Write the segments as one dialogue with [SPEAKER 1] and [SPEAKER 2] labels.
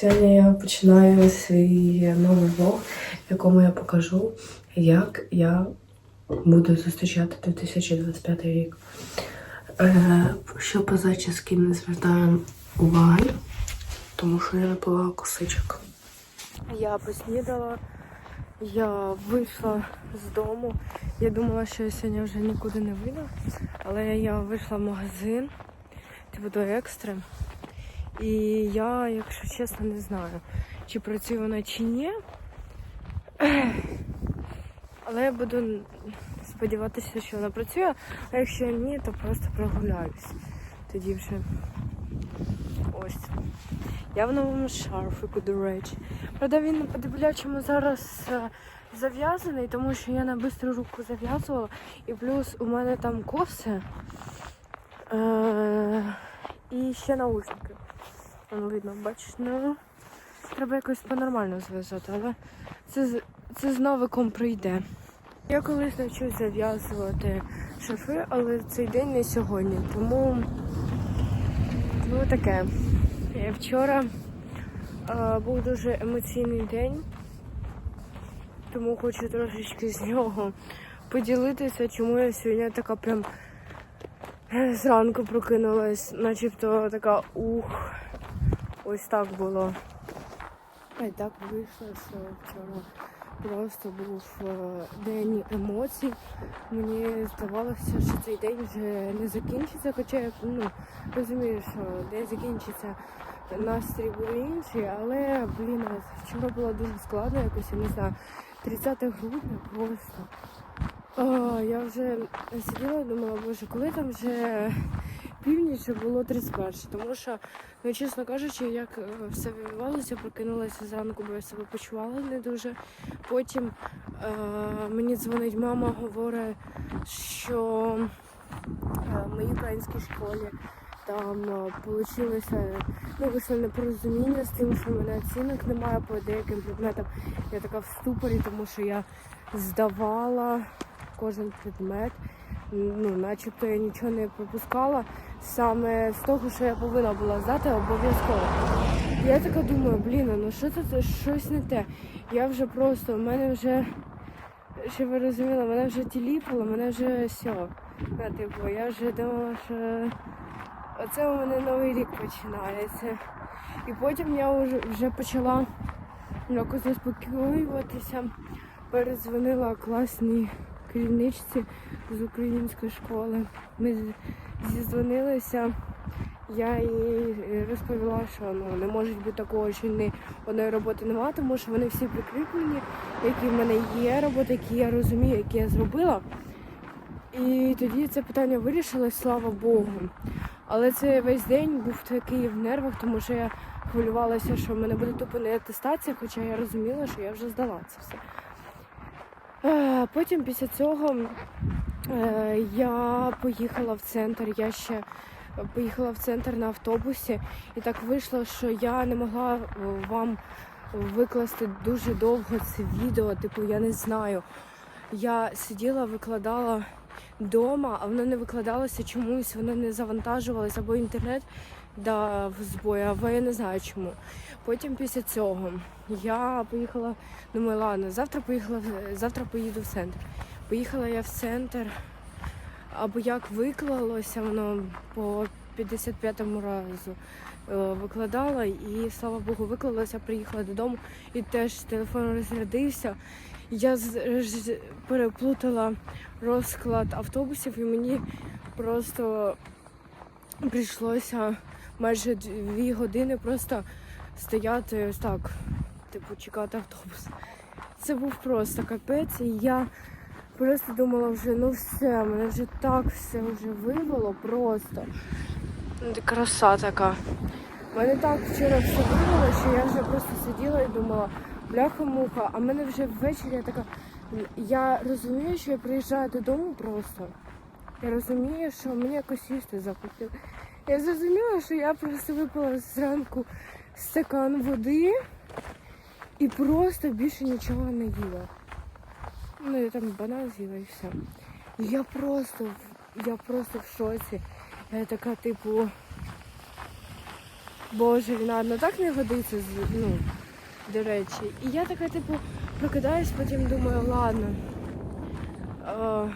[SPEAKER 1] Сьогодні я починаю свій новий влог, в якому я покажу, як я буду зустрічати 2025 рік. Е, що по зачіски не звертаємо уваги, тому що я не косичок. Я поснідала, я вийшла з дому. Я думала, що я сьогодні вже нікуди не вийду, але я вийшла в магазин, типу до екстри. І я, якщо чесно, не знаю, чи працює вона чи ні. Але я буду сподіватися, що вона працює, а якщо ні, то просто прогуляюсь. Тоді вже ось. Я в новому шарфику, до речі. Правда, він по дебілячому зараз е, зав'язаний, тому що я на бистру руку зав'язувала. І плюс у мене там коси. Е- і ще наушники. Видно, бачиш, ну треба якось по-нормально зв'язати, але це, це з навиком прийде. Я колись навчусь зав'язувати шафи, але цей день не сьогодні. Тому ну таке. Вчора е, був дуже емоційний день, тому хочу трошечки з нього поділитися, чому я сьогодні така прям е, зранку прокинулась, начебто така ух. Ось так було. Й так вийшло, що вчора просто був е, день емоцій. Мені здавалося, що цей день вже не закінчиться, хоча я ну, розумію, що день закінчиться, настрій буде інший, але блін, вчора було дуже складно, якось я не знаю. 30 грудня просто. А, я вже сиділа і думала, боже, коли там вже північ було 31, тому що, ну чесно кажучи, як е, все відбувалося, прокинулася зранку, бо я себе почувала не дуже. Потім е, мені дзвонить мама, говорить, що е, в моїй українській школі там вийшло ну, вийшло непорозуміння з тим, що в мене оцінок немає по деяким предметам. Я така в ступорі, тому що я здавала кожен предмет. Ну, начебто я нічого не пропускала саме з того, що я повинна була здати обов'язково. Я така думаю, блін, ну що це щось не те. Я вже просто, в мене вже, щоб ви розуміли, мене вже тіліпало, мене вже все. Ну, типу, я вже думала, що оце у мене новий рік починається. І потім я вже, вже почала якось заспокоюватися, перезвонила класній керівничці з української школи. Ми зізвонилися. Я їй розповіла, що ну не може бути такого, що ні одної роботи немає, тому що вони всі прикріплені, які в мене є роботи, які я розумію, які я зробила. І тоді це питання вирішилось, слава Богу. Але це весь день був такий в нервах, тому що я хвилювалася, що в мене буде тупо не атестація, хоча я розуміла, що я вже здала це все. Е, Потім після цього е, я поїхала в центр. Я ще поїхала в центр на автобусі, і так вийшло, що я не могла е, вам викласти дуже довго це відео. Типу, я не знаю. Я сиділа, викладала вдома, а воно не викладалося чомусь, воно не завантажувалося, або інтернет дав збой, або я не знаю чому. Потім після цього я поїхала, думаю, ладно, завтра поїхала, завтра поїду в центр. Поїхала я в центр, або як виклалося воно по 55-му разу. е, Викладала і слава Богу, виклалася, приїхала додому і теж телефон розрядився. Я переплутала розклад автобусів і мені просто прийшлося майже дві години просто стояти так, типу, чекати автобус. Це був просто капець, і я просто думала вже, ну все, мене вже так все вже вивело просто. Ну, Краса така. Мене так вчора все вивело, що я вже просто сиділа і думала, бляха-муха, а мене вже ввечері я така. Я розумію, що я приїжджаю додому просто. Я розумію, що мені якось їсти захотіло. Я зрозуміла, що я просто випила зранку стакан води і просто більше нічого не їла. Ну, я там банан з'їла і все. Я просто, я просто в шоці. Я така, типу, Боже, вона ну так не годиться, ну, до речі. І я така, типу, прокидаюсь, потім думаю, ладно. Е,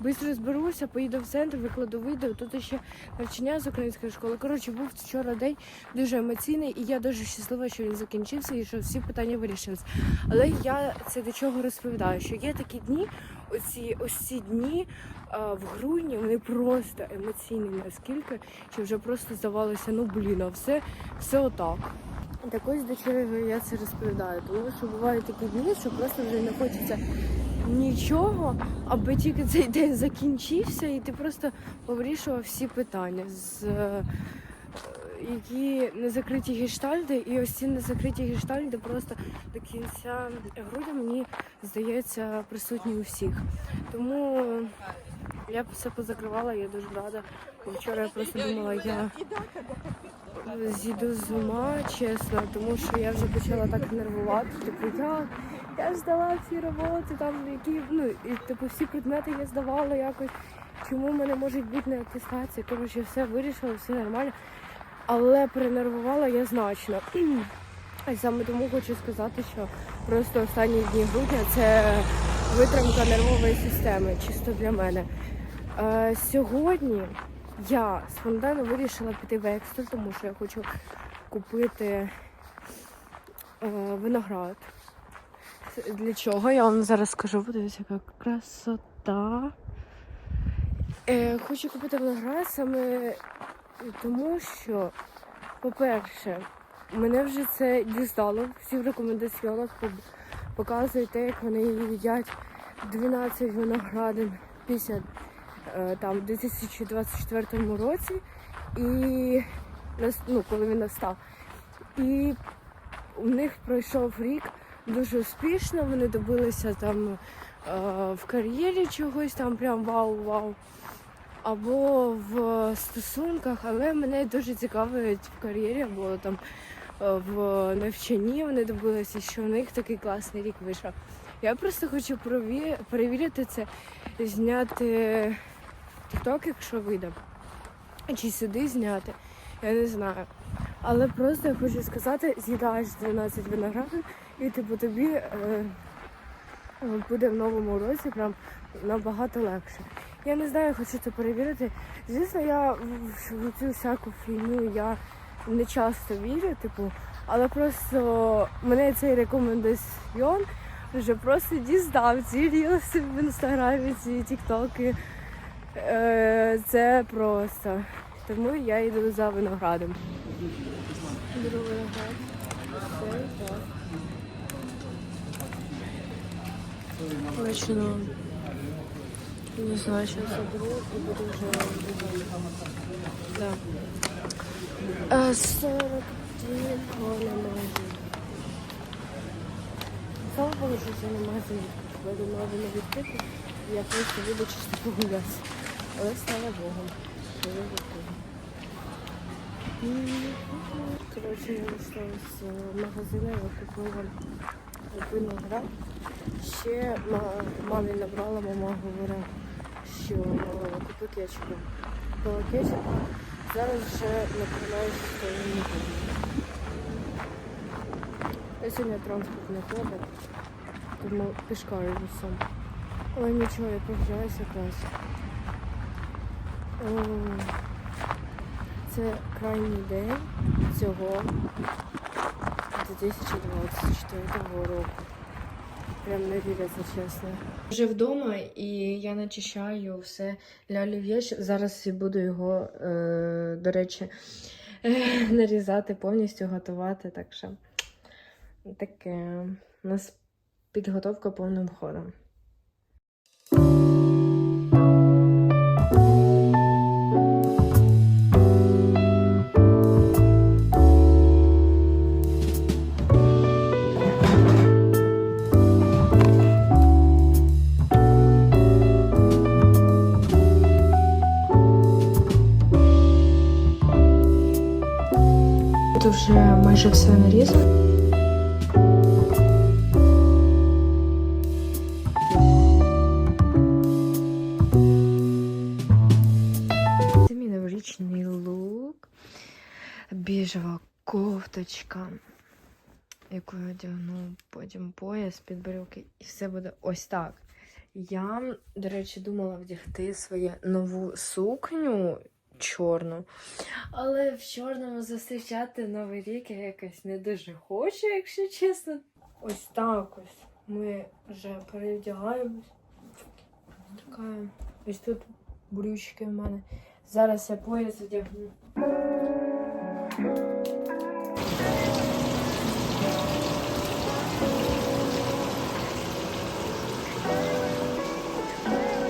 [SPEAKER 1] Быстро зберуся, поїду в центр, викладу відео. Тут ще навчання з української школи. Коротше, був вчора день дуже емоційний, і я дуже щаслива, що він закінчився і що всі питання вирішились. Але я це до чого розповідаю, що є такі дні, оці ось ці дні а, в грудні, вони просто емоційні наскільки, що вже просто здавалося, ну блін, а все, все отак. Так ось до чого я це розповідаю, тому що бувають такі дні, що просто вже не хочеться нічого, аби тільки цей день закінчився, і ти просто повирішував всі питання, з, е, які не закриті гештальди, і ось ці незакриті гештальди просто до кінця грудня, мені здається, присутні у всіх. Тому я все позакривала, я дуже рада. Вчора я просто думала, я зійду з ума, чесно, тому що я вже почала так нервувати. Типу, я, я здала всі роботи, там які, ну, і типу всі предмети я здавала якось. Чому в мене можуть бути не атестації? Коротше, все вирішила, все нормально. Але перенервувала я значно. І саме тому хочу сказати, що просто останні дні грудня це витримка нервової системи, чисто для мене. Е, сьогодні я спонтанно вирішила піти в екстр, тому що я хочу купити е, виноград. Для чого? Я вам зараз скажу, подивіться, яка красота. Е, хочу купити виноград саме тому, що, по-перше, мене вже це дістало. Всі в рекомендаціонах показують те, як вони їдять 12 виноградин після е, там, 2024 році, і ну, коли він настав. І у них пройшов рік дуже успішно, вони добилися там е, в кар'єрі чогось, там прям вау-вау. Або в стосунках, але мене дуже цікавить в кар'єрі, або там е, в навчанні вони добилися, що у них такий класний рік вийшов. Я просто хочу перевірити це, зняти TikTok, якщо вийде. Чи сюди зняти, я не знаю. Але просто я хочу сказати, з'їдаєш 12 виноградин, і типу тобі е, буде в новому році прям набагато легше. Я не знаю, хочу це перевірити. Звісно, я в, цю всяку фігню я не часто вірю, типу, але просто мене цей рекомендаціон вже просто дістав ці рілси в інстаграмі, ці тіктоки. Е, це просто. Тому я йду за виноградом. Беру виноград. Все, так. Точно. Не знаю, що заберу і буду вже Да. 40 днів на магазин. Слава Богу, що це не магазин я не відкритий. і Я просто буду чисто погулятися. Але слава Богу, що відкритий. М, Коротше, я вийшла з магазину, я купила виноград. Ще мамі набрала, мама говорила, що е, купи кетчупу. Купила кетчуп, зараз вже накриваюся, що я сьогодні транспорт не ходить, тому пішкаю сам. Але нічого, я прогуляюся якраз. Це крайній день цього 2024 року. Прям не віриться, чесно. Вже вдома і я начищаю все для олів'є. Зараз буду його, е, до речі, нарізати, повністю готувати. Так що таке у нас підготовка повним ходом. Тут вже майже все нарізано. Це мій новорічний лук. Біжева кофточка, яку я одягну, потім пояс під брюки, і все буде ось так. Я, до речі, думала вдягти свою нову сукню чорну, але в чорному зустрічати новий рік якось не дуже хочу, якщо чесно. Ось так ось ми вже перевдягаємось. Така ось тут брючки в мене. Зараз я пояс одягну.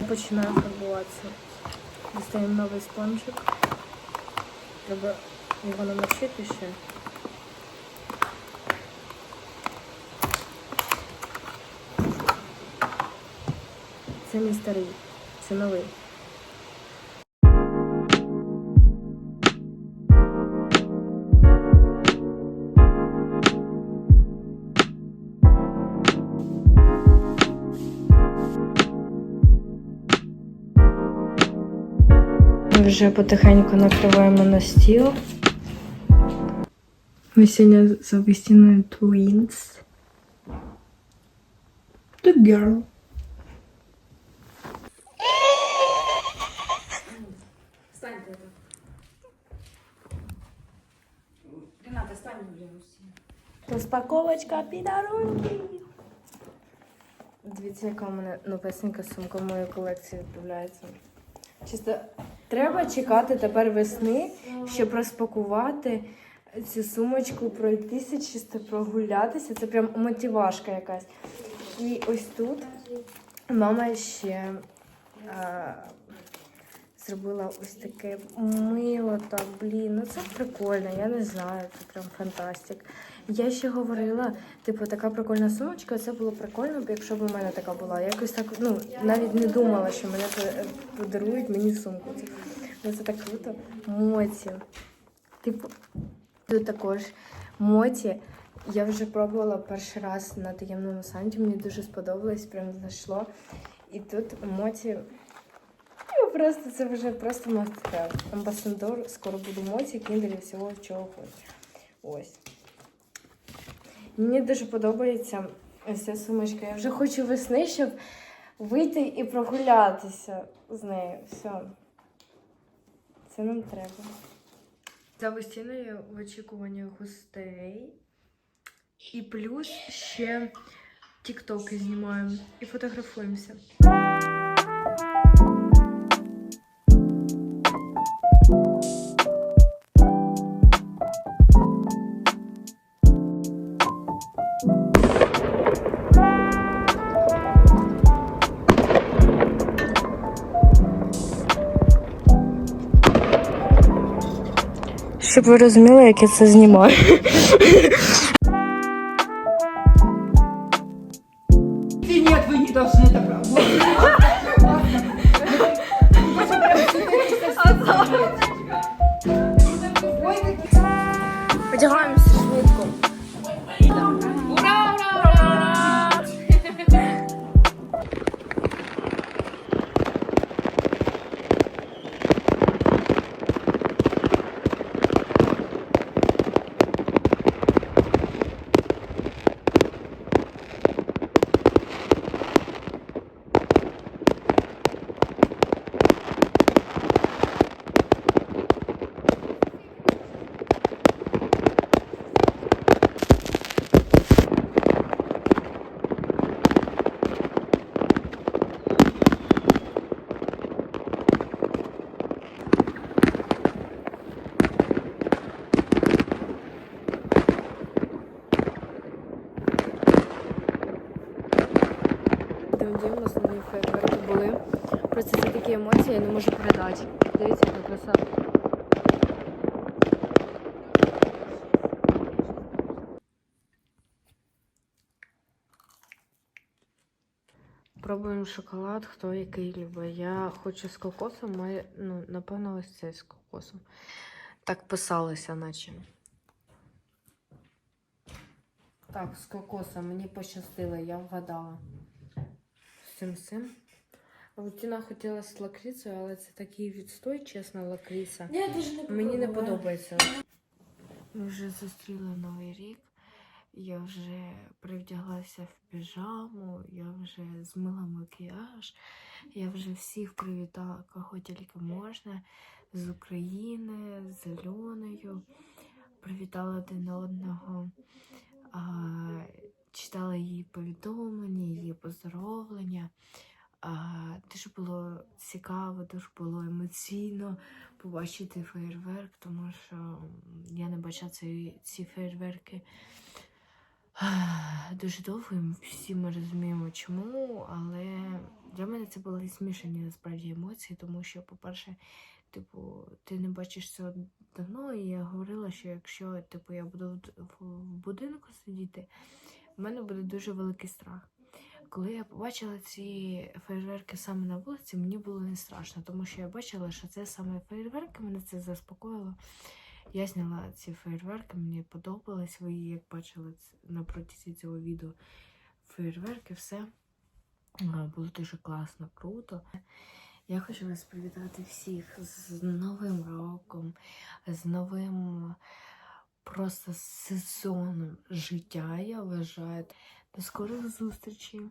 [SPEAKER 1] Починаю фарбуватися. Дістаємо новий спонжик. Треба його намочити ще. Це мій старий, це новий. Вже потихеньку накриваємо на стіл. Ми сьогодні з Августіною Twins. The girl. Розпаковочка підарунків. Дивіться, яка у мене новесенька сумка в мою колекцію відправляється. Чисто треба чекати тепер весни, щоб розпакувати цю сумочку, пройтися, чисто прогулятися. Це прям мотивашка якась. І ось тут мама ще а, зробила ось таке мило так, блін, ну це прикольно, я не знаю, це прям фантастик. Я ще говорила, типу, така прикольна сумочка, це було прикольно, якщо б у мене така була. Я якось так, ну, навіть не думала, що мене подарують мені сумку. Це, ну, це так круто. Моці. Типу, тут також моці. Я вже пробувала перший раз на таємному санті, мені дуже сподобалось, прям зайшло. І тут моці. Ну, просто це вже просто мастер. Амбасадор, скоро буду моці, кіндері, всього чого хочеш. Ось. Мені дуже подобається ця сумочка. Я вже хочу весни, щоб вийти і прогулятися з нею. Все. Це нам треба. За Августіною в очікуванні гостей. І плюс ще тіктоки знімаємо і фотографуємося. Щоб ви розуміли, як я це знімаю.
[SPEAKER 2] Ты нет, вы не должны
[SPEAKER 1] Де у нас фейерверки були. Просто це такі емоції, я не можу передати. Дивіться, яка краса. Пробуємо шоколад, хто який любить. Я хочу з кокосом, має, ну, напевно, ось цей з кокосом. Так писалося, наче. Так, з кокосом мені пощастило, я вгадала. Цим. Ціна хотіла з лакрицею, але це такий відстой, чесно, лакриця.
[SPEAKER 2] Я даже не
[SPEAKER 1] Мені не подобається. Ми вже зустріли Новий рік. Я вже привдяглася в піжаму, я вже змила макіяж, я вже всіх привітала, кого тільки можна, з України, з Альоною. Привітала один одного, а, читала її повідомлення, її поздоровлення. Дуже було цікаво, дуже було емоційно побачити феєрверк, тому що я не бачила ці, ці феєрверки дуже довго, і всі ми розуміємо чому, але для мене це були змішані насправді емоції, тому що, по-перше, типу, ти не бачиш цього давно, і я говорила, що якщо типу, я буду в, будинку сидіти, в мене буде дуже великий страх. Коли я побачила ці фейерверки саме на вулиці, мені було не страшно, тому що я бачила, що це саме фейерверки, мене це заспокоїло. Я зняла ці фейерверки, мені подобались. Ви, як бачили на протязі цього відео фейерверки, все було дуже класно, круто. Я хочу вас привітати всіх з Новим роком, з новим просто сезоном життя, я вважаю. До скорих зустрічей!